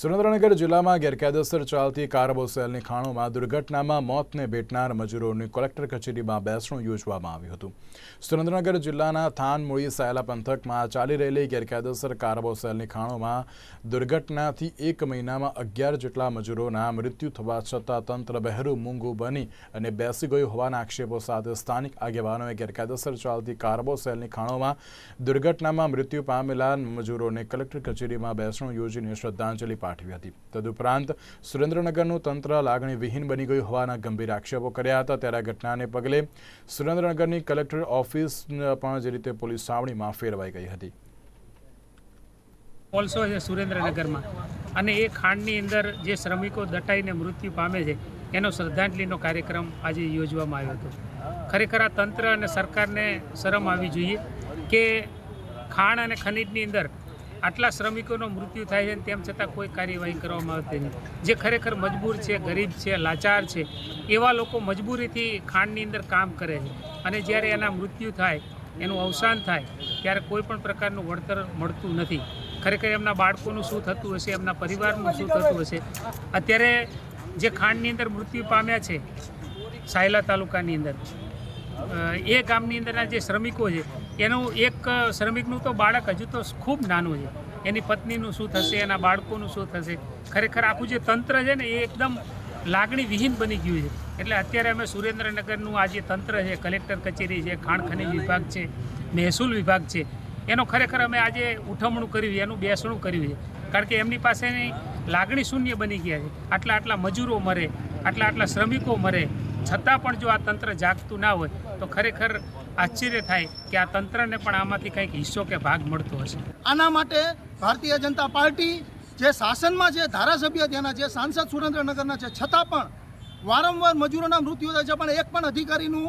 સુરેન્દ્રનગર જિલ્લામાં ગેરકાયદેસર ચાલતી કારબોસેલની ખાણોમાં દુર્ઘટનામાં મોતને ભેટનાર મજૂરોની કલેક્ટર કચેરીમાં બેસણું યોજવામાં આવ્યું હતું. સુરેન્દ્રનગર જિલ્લાના થાનમૂળી સાયલા પંથકમાં ચાલી રહેલી ગેરકાયદેસર કારબોસેલની ખાણોમાં દુર્ઘટનાથી એક મહિનામાં અગિયાર જેટલા મજૂરોના મૃત્યુ થવા છતાં તંત્ર બહેરું મૂંગું બની અને બેસી ગયું હોવાના આક્ષેપો સાથે સ્થાનિક આગેવાનોએ ગેરકાયદેસર ચાલતી કારબોસેલની ખાણોમાં દુર્ઘટનામાં મૃત્યુ પામેલા મજૂરોને કલેક્ટર કચેરીમાં બેસણું યોજીને શ્રદ્ધાંજલિ પાઠવી હતી. તદુપરાંત સુરેન્દ્રનગરનું તંત્ર લાગણીવિહીન બની ગયું હોવાના ગંભીર આક્ષેપો કર્યા હતા. ત્યારે આ ઘટનાને પગલે સુરેન્દ્રનગરની કલેક્ટર ઓફિસ પણ જે રીતે પોલીસ છાવણીમાં ફેરવાઈ ગઈ હતી. ઓલસો છે સુરેન્દ્રનગરમાં. અને એ ખાંડની અંદર જે શ્રમિકો દટાઈને મૃત્યુ પામે છે, એનો શ્રદ્ધાંજલિનો કાર્યક્રમ આજે યોજવામાં આવ્યો હતો. ખરેખર આ તંત્ર અને સરકારને શરમ આવી જોઈએ કે ખાણ અને ખનીજની અંદર આટલા શ્રમિકોનો મૃત્યુ થાય છે તેમ છતાં કોઈ કાર્યવાહી કરવામાં આવતી નથી. જે ખરેખર મજબૂર છે, ગરીબ છે, લાચાર છે, એવા લોકો મજબૂરીથી ખાંડની અંદર કામ કરે છે. અને જ્યારે એના મૃત્યુ થાય, એનું અવસાન થાય, ત્યારે કોઈ પણ પ્રકારનું વળતર મળતું નથી. ખરેખર એમના બાળકોનું શું થતું હશે, એમના પરિવારનું શું થતું હશે? અત્યારે જે ખાંડની અંદર મૃત્યુ પામ્યા છે, સાયલા તાલુકાની અંદર એ ગામની અંદરના જે શ્રમિકો છે એનું એક શ્રમિકનું તો બાળક હજુ તો ખૂબ નાનું છે. એની પત્નીનું શું થશે, એના બાળકોનું શું થશે? ખરેખર આખું જે તંત્ર છે ને, એ એકદમ લાગણી વિહીન બની ગયું છે. એટલે અત્યારે અમે સુરેન્દ્રનગરનું આ જે તંત્ર છે, કલેક્ટર કચેરી છે, ખાણ ખનીજ વિભાગ છે, મહેસૂલ વિભાગ છે, એનો ખરેખર અમે આજે ઉઠમણું કર્યું એનું બેસણું કર્યું છે. કારણ કે એમની પાસેની લાગણી શૂન્ય બની ગયા છે. આટલા આટલા મજૂરો મરે, આટલા આટલા શ્રમિકો મરે. છતાં પણ જો આ તંત્ર જાગતું ના હોય, તો ખરેખર આશ્ચર્ય થાય કે આ તંત્રને પણ આમાંથી કંઈક હિસ્સો કે ભાગ મળતો હશે. આના માટે ભારતીય જનતા પાર્ટી જે શાસનમાં છે ધારાસભ્ય ત્યાંના જે સાંસદ સુરેન્દ્રનગરના છે, છતાં પણ વારંવાર મજૂરોના મૃત્યુ થાય છે, પણ એક પણ અધિકારીનું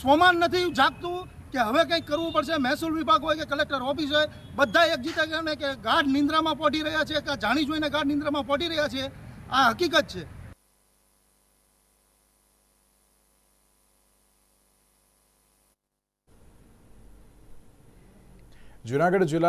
સ્વમાન નથી જાગતું કે હવે કંઈક કરવું પડશે. મહેસૂલ વિભાગ હોય કે કલેક્ટર ઓફિસ હોય, બધા એક જીતે કે ગાઢ નિંદ્રામાં પહોંચી રહ્યા છે કે જાણી જોઈને ગાઢ નિંદ્રામાં પહોંચી રહ્યા છે આ હકીકત છે. જૂનાગઢ જિલ્લાના